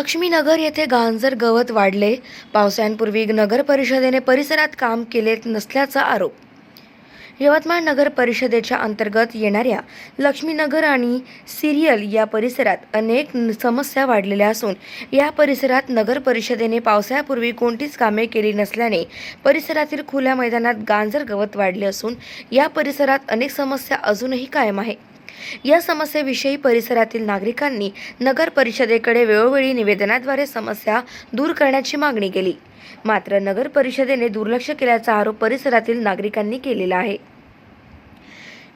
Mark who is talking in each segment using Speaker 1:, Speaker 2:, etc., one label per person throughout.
Speaker 1: लक्ष्मीनगर येथे गांजर गवत वाढले. पावसाळ्यांपूर्वी नगर परिषदेने परिसरात काम केले नसल्याचा आरोप. यवतमाळ नगर परिषदेच्या अंतर्गत येणाऱ्या लक्ष्मीनगर आणि सिरियल या परिसरात अनेक समस्या वाढलेल्या असून या परिसरात नगर परिषदेने पावसाळ्यापूर्वी कोणतीच कामे केली नसल्याने परिसरातील खुल्या मैदानात गांजर गवत वाढले असून या परिसरात अनेक समस्या अजूनही कायम आहे या समस्येविषयी परिसरातील नागरिकांनी नगर परिषदेकडे वेळोवेळी निवेदनाद्वारे समस्या दूर करण्याची मागणी केली. मात्र नगर परिषदेने दुर्लक्ष केल्याचा आरोप परिसरातील नागरिकांनी केलेला आहे.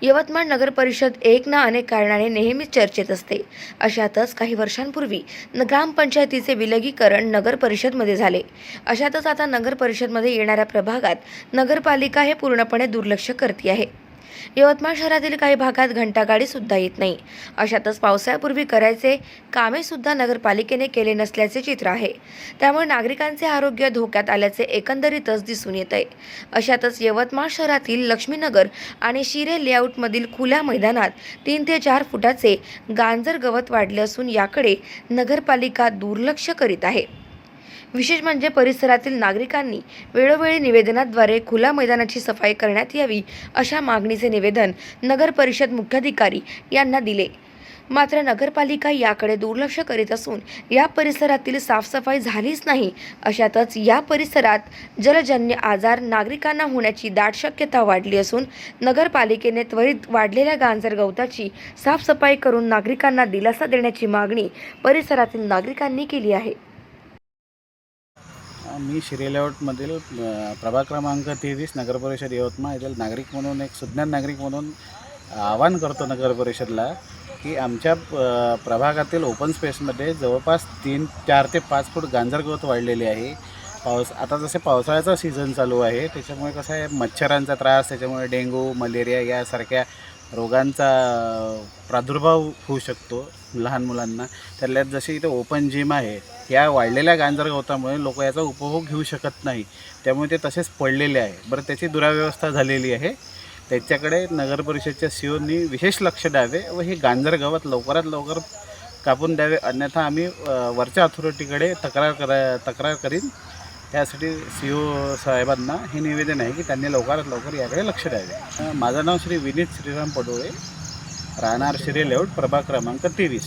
Speaker 1: यवतमाळ नगर परिषद एक ना अनेक कारणाने नेहमीच चर्चेत असते. अशातच काही वर्षांपूर्वी ग्रामपंचायतीचे विलगीकरण नगर परिषदमध्ये झाले. अशातच आता नगर परिषदमध्ये येणाऱ्या प्रभागात नगरपालिका हे पूर्णपणे दुर्लक्ष करते आहे. यवतमाळ शहरातील काही भागात घंटागाडी सुद्धा येत नाही. अशातच पावसाळ्यापूर्वी करायचे कामे सुद्धा नगरपालिकेने केले नसल्याचे चित्र आहे. त्यामुळे नागरिकांचे आरोग्य धोक्यात आल्याचे एकंदरीतच दिसून येत आहे अशातच यवतमाळ शहरातील लक्ष्मीनगर आणि शिरे लेआउटमधील खुल्या मैदानात तीन ते चार फुटाचे गांजर गवत वाढले असून याकडे नगरपालिका दुर्लक्ष करीत आहे. विशेष म्हणजे परिसरातील नागरिकांनी वेळोवेळी निवेदनाद्वारे खुल्या मैदानाची सफाई करण्यात यावी अशा मागणीचे निवेदन नगर परिषद मुख्याधिकारी यांना दिले. मात्र नगरपालिका याकडे दुर्लक्ष करीत असून या परिसरातील साफसफाई झालीच नाही. अशातच या परिसरात जलजन्य आजार नागरिकांना होण्याची दाट शक्यता वाढली असून नगरपालिकेने त्वरित वाढलेल्या गांजर गवताची साफसफाई करून नागरिकांना दिलासा देण्याची मागणी परिसरातील नागरिकांनी केली आहे.
Speaker 2: मी शिरे लेआउटमधील प्रभाग क्रमांक तेवीस नगर परिषद यवतमाळ येथील नागरिक म्हणून एक सुज्ञान नागरिक म्हणून आवाहन करतो नगर परिषदला की आमच्या प्रभागातील ओपन स्पेसमध्ये जवळपास तीन चार ते पाच फूट गांजर गवत वाढलेले आहे. पावस आता जसे पावसाळ्याचा सीझन चालू आहे त्याच्यामुळे कसं आहे मच्छरांचा त्रास त्याच्यामुळे डेंग्यू मलेरिया यासारख्या रोगांचा प्रादुर्भाव होऊ शकतो लहान मुलांना. त्यातल्यात जशी इथे ओपन जिम आहे या वाढलेल्या गांजर गवतामुळे लोक याचा उपभोग घेऊ शकत नाही. त्यामुळे ते तसेच पडलेले आहे. बरं त्याची दुराव्यवस्था झालेली आहे. त्याच्याकडे नगर परिषदच्या सीओनी विशेष लक्ष द्यावे व हे गांजर गवत लवकरात लवकर कापून द्यावे. अन्यथा आम्ही वरच्या अथॉरिटीकडे तक्रार करा तक्रार करीन. त्यासाठी सी ओ साहेबांना हे निवेदन आहे की त्यांनी लवकरात लवकर याकडे लक्ष द्यावे. माझं नाव श्री विनीत श्रीराम पडोळे. राहणार श्री लेआउट प्रभाग क्रमांक तेवीस.